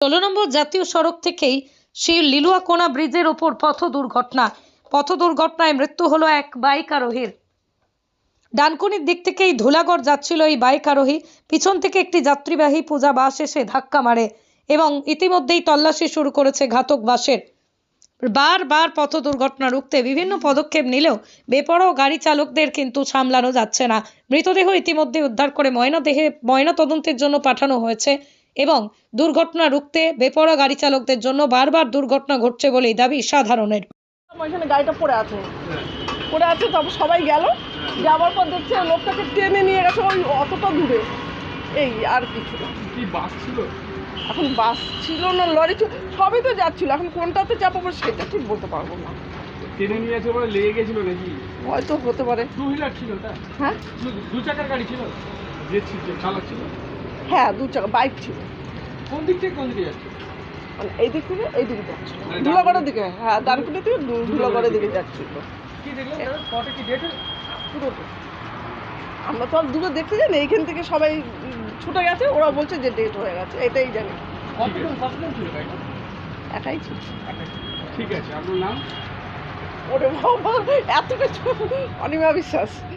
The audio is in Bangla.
ষোলো নম্বর জাতীয় সড়ক থেকেই সেই লিলুয়াকোনা ব্রিজের ওপর পথ দুর্ঘটনা। পথ দুর্ঘটনায় মৃত্যু হলো এক বাইক আরোহীর। ডানকুনির দিক থেকেই ধুলাগড় যাচ্ছিল এই বাইক আরোহী। পিছন থেকে একটি যাত্রীবাহী পূজা বাস এসে ধাক্কা মারে এবং ইতিমধ্যেই তল্লাশি শুরু করেছে ঘাতক বাসের। বারবার পথ দুর্ঘটনা রুখতে বিভিন্ন পদক্ষেপ নিলেও বেপরোয়া গাড়ি চালকদের কিন্তু সামলানো যাচ্ছে না। মৃতদেহ ইতিমধ্যে উদ্ধার করে ময়নাদেহে ময়না তদন্তের জন্য পাঠানো হয়েছে। এবং দুর্ঘটনা রুখতে বেপরোয়া গাড়ি চালকদের জন্য বারবার দুর্ঘটনা ঘটছে বলেই দাবি সাধারণের। ওইখানে গাড়িটা পড়ে আছে। পড়ে আছে তারপর সবাই গেল। যাওয়ার পর দেখছে লোকটাকে টেনে নিয়ে গেছে ওই অতটা দূরে। এই আর কিছু কি বাস ছিল? এখন বাস ছিল না লরি ছিল সবই তো যাচ্ছিল। এখন কোনটাতে চাপাবো সেটা ঠিক বলতে পারব না। টেনে নিয়ে আছে বলে লেগে গেছিল নাকি? হয়তো হতে পারে। টু হুইলার ছিল হ্যাঁ? দু- চাকার গাড়ি ছিল? যে ছিল যে চালাচ্ছিল হ্যাঁ দু চাকা বাইক ছিল। কোন দিক থেকে কোন দিকে যাচ্ছে? মানে এই দিক থেকে এই দিকে যাচ্ছিল মানে ধুলাগড়ের দিকে? হ্যাঁ দানকুনি থেকে ধুলাগড়ের দিকে। যাচ্ছিল। কি দেখলেন স্পটে কি ডেট পুরোটা আমরা তো। আর দূরে দেখতে জানি এইখান থেকে সবাই ছুটে গেছে ওরা বলছে যে ডেট হয়ে গেছে এটাই জানি। একাই ছিল। ঠিক আছে আপনার নাম? ওরে বাবা এত কিছু অনিমা বিশ্বাস।